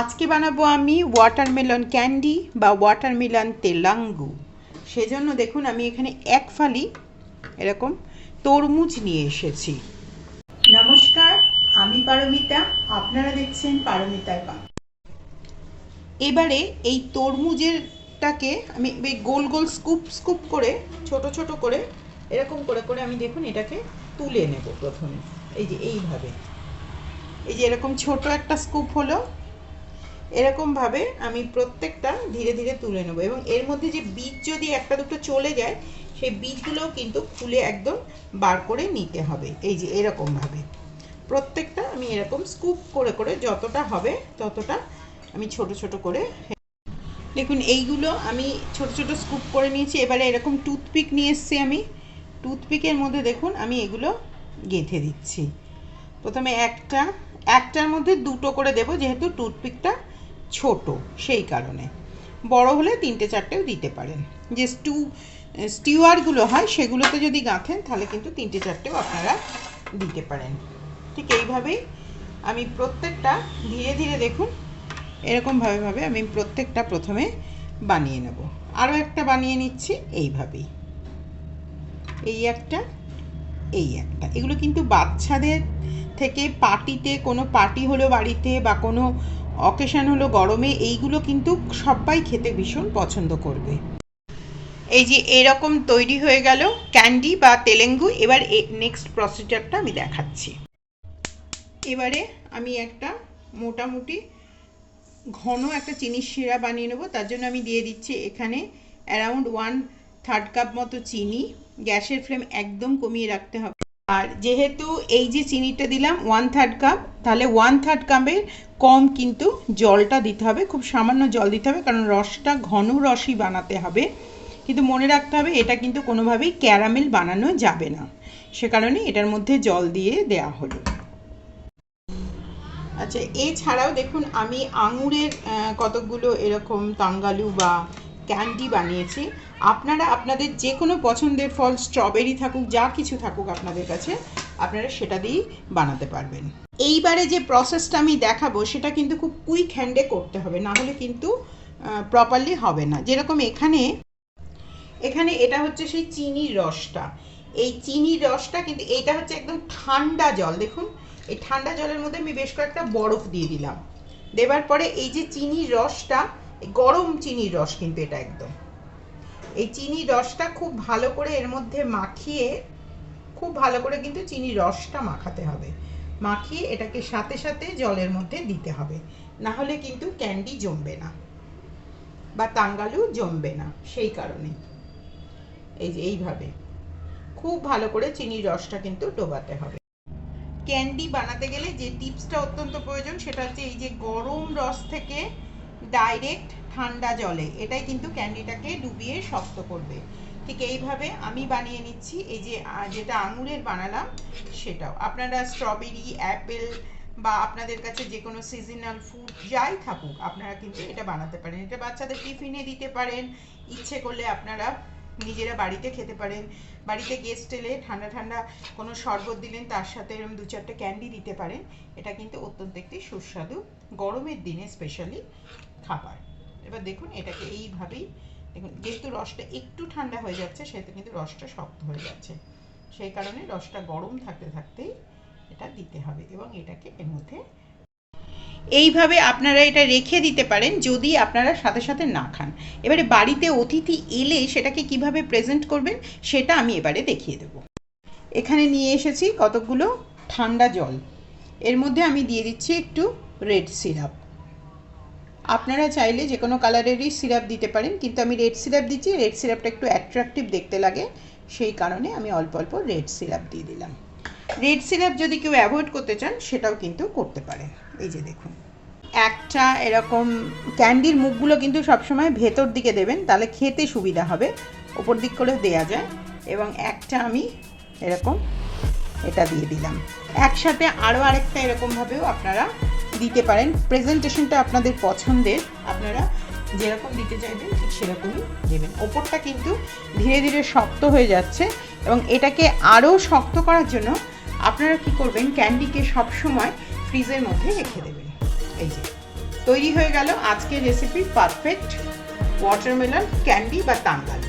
আজকে বানাবো আমি ওয়াটারমেলন ক্যান্ডি বা ওয়াটারমেলন তেলাঙ্গু। সেজন্য দেখুন, আমি এখানে এক ফালি এরকম তরমুজ নিয়ে এসেছি। নমস্কার, আমি পারমিতা। আপনারা দেখছেন পারমিতার পা। এবারে এই তরমুজেরটাকে আমি গোল গোল স্কুপ স্কুপ করে, ছোট ছোট করে, এরকম করে করে আমি দেখুন এটাকে তুলে নেব প্রথমে। এই যে এইভাবে। এই যে এরকম ছোট একটা স্কুপ হলো এরকমভাবে আমি প্রত্যেকটা ধীরে ধীরে তুলে নেব। এবং এর মধ্যে যে বীজ যদি একটা দুটো চলে যায়, সেই বীজগুলোও কিন্তু খুলে একদম বার করে নিতে হবে। এই যে এরকমভাবে প্রত্যেকটা আমি এরকম স্কুপ করে করে যতটা হবে ততটা আমি ছোট ছোট করে দেখুন, এইগুলো আমি ছোট ছোট স্কুপ করে নিয়েছি। এবারে এরকম টুথপিক নিয়ে এসছি আমি। টুথপিকের মধ্যে দেখুন, আমি এগুলো গেঁথে দিচ্ছি। প্রথমে একটা, একটার মধ্যে দুটো করে দেব, যেহেতু টুথপিকটা ছোট, সেই কারণে। বড় হলে তিনটে চারটেও দিতে পারেন। যে স্টু স্টিওয়ারগুলো হয়, সেগুলোতে যদি গাঁথেন, তাহলে কিন্তু তিনটে চারটেও আপনারা দিতে পারেন। ঠিক এইভাবেই আমি প্রত্যেকটা, ধীরে ধীরে দেখুন, এরকমভাবে ভাবে আমি প্রত্যেকটা প্রথমে বানিয়ে নেব। আরও একটা বানিয়ে নিচ্ছি, এইভাবেই। এই একটা এই একটা। এগুলো কিন্তু বাচ্চাদের থেকে পার্টিতে, কোনো পার্টি হলো বাড়িতে বা কোনো অকেশন হলো গরমে, এইগুলো কিন্তু সবাই খেতে ভীষণ পছন্দ করবে। এই যে এরকম তৈরি হয়ে গেল ক্যান্ডি বা তেলেঙ্গু, এবার নেক্সট প্রসিজারটা আমি দেখাচ্ছি। এবারে আমি একটা মোটামুটি ঘন একটা চিনির শিরা বানিয়ে নেব, তার জন্য আমি দিয়ে দিচ্ছি এখানে অ্যারাউন্ড ওয়ান থার্ড কাপ মতো চিনি। গ্যাসের ফ্লেম একদম কমিয়ে রাখতে হবে। আর যেহেতু এই যে চিনিটা দিলাম ওয়ান থার্ড কাপ তাহলে ওয়ান থার্ড কাপের কম কিন্তু জলটা দিতে হবে, খুব সামান্য জল দিতে হবে, কারণ রসটা ঘন রসই বানাতে হবে। কিন্তু মনে রাখতে হবে, এটা কিন্তু কোনোভাবেই ক্যারামেল বানানো যাবে না। সে কারণে এটার মধ্যে জল দিয়ে দেয়া হলো। আচ্ছা এছাড়াও দেখুন, আমি আঙুরের কতকগুলো এরকম তাঙ্গালু বা ক্যান্ডি বানিয়েছি। আপনারা আপনাদের যে কোনো পছন্দের ফল স্ট্রবেরি থাকুক, যা কিছু থাকুক আপনাদের কাছে, আপনারা সেটা দিয়েই বানাতে পারবেন। এইবারে যে প্রসেসটা আমি দেখাবো, সেটা কিন্তু খুব কুইক হ্যান্ডে করতে হবে, না হলে কিন্তু প্রপারলি হবে না। যেরকম এখানে এখানে এটা হচ্ছে সেই চিনির রসটা। এই চিনির রসটা কিন্তু, এইটা হচ্ছে একদম ঠান্ডা জল। দেখুন, এই ঠান্ডা জলের মধ্যে আমি বেশ কয়েকটা বরফ দিয়ে দিলাম। দেবার পরে এই যে চিনির রসটা গরম চিনির রস কিন্তু এটা একদম। এই চিনির রসটা খুব ভালো করে এর মধ্যে মাখিয়ে, খুব ভালো করে কিন্তু চিনির রসটা মাখাতে হবে। মাখিয়ে এটাকে সাথে সাথে জলের মধ্যে দিতে হবে। না হলে কিন্তু ক্যান্ডি জমবে না বা তাঙ্গালু জমবে না, সেই কারণে। এই যে এইভাবে খুব ভালো করে চিনির রসটা কিন্তু ডোবাতে হবে। ক্যান্ডি বানাতে গেলে যে টিপসটা অত্যন্ত প্রয়োজন সেটা হচ্ছে এই যে গরম রস থেকে ডাইরেক্ট ঠান্ডা জলে। এটাই কিন্তু ক্যান্ডিটাকে ডুবিয়ে শক্ত করবে। ঠিক এইভাবে আমি বানিয়ে নিচ্ছি, এই যে যেটা আঙুরের বানালাম, সেটাও। আপনারা স্ট্রবেরি, অ্যাপেল বা আপনাদের কাছে যে কোনো সিজনাল ফুড যাই থাকুক, আপনারা কিন্তু এটা বানাতে পারেন। এটা বাচ্চাদের টিফিনে দিতে পারেন। ইচ্ছে করলে আপনারা নিজেরা বাড়িতে খেতে পারেন। বাড়িতে গেস্ট এলে ঠান্ডা ঠান্ডা কোনো শরবত দিলেন, তার সাথে এরকম দু চারটে ক্যান্ডি দিতে পারেন। এটা কিন্তু অত্যন্ত একটি সুস্বাদু গরমের দিনে স্পেশালি খাবার এবার দেখুন এটাকে এইভাবেই, দেখুন যেহেতু রসটা একটু ঠান্ডা হয়ে যাচ্ছে, সেহেতু কিন্তু রসটা শক্ত হয়ে যাচ্ছে। সেই কারণে রসটা গরম থাকতে থাকতেই এটা দিতে হবে এবং এটাকে এর মধ্যে এইভাবে আপনারা এটা রেখে দিতে পারেন যদি আপনারা সাথে সাথে না খান। এবারে বাড়িতে অতিথি এলে সেটাকে কীভাবে প্রেজেন্ট করবেন সেটা আমি এবারে দেখিয়ে দেব। এখানে নিয়ে এসেছি কতকগুলো ঠান্ডা জল। এর মধ্যে আমি দিয়ে দিচ্ছি একটু রেড সিরাপ আপনারা চাইলে যে কোনো কালারেরই সিরাপ দিতে পারেন, কিন্তু আমি রেড সিরাপ দিচ্ছি। রেড সিরাপটা একটু অ্যাট্রাকটিভ দেখতে লাগে। সেই কারণে আমি অল্প অল্প রেড সিরাপ দিয়ে দিলাম। রেড সিরাপ যদি কেউ অ্যাভয়েড করতে চান, সেটাও কিন্তু করতে পারেন। এই যে দেখুন। একটা এরকম ক্যান্ডির মুখগুলো কিন্তু সবসময় ভেতর দিকে দেবেন, তাহলে খেতে সুবিধা হবে। ওপর দিক করেও দেওয়া যায়। এবং একটা আমি এরকম এটা দিয়ে দিলাম। একসাথে আরও আরেকটা এরকমভাবেও আপনারা দিতে পারেন। প্রেজেন্টেশনটা আপনাদের পছন্দের, আপনারা যেরকম দিতে চাইবেন, ঠিক সেরকমই দেবেন। ওপরটা কিন্তু ধীরে ধীরে শক্ত হয়ে যাচ্ছে এবং এটাকে আরও শক্ত করার জন্য আপনারা কি করবেন, ক্যান্ডিকে সবসময় ফ্রিজের মধ্যে রেখে দেবেন। এই যে, তৈরি হয়ে গেল আজকের রেসিপি পারফেক্ট ওয়াটারমেলন ক্যান্ডি বা তাঙ্গাল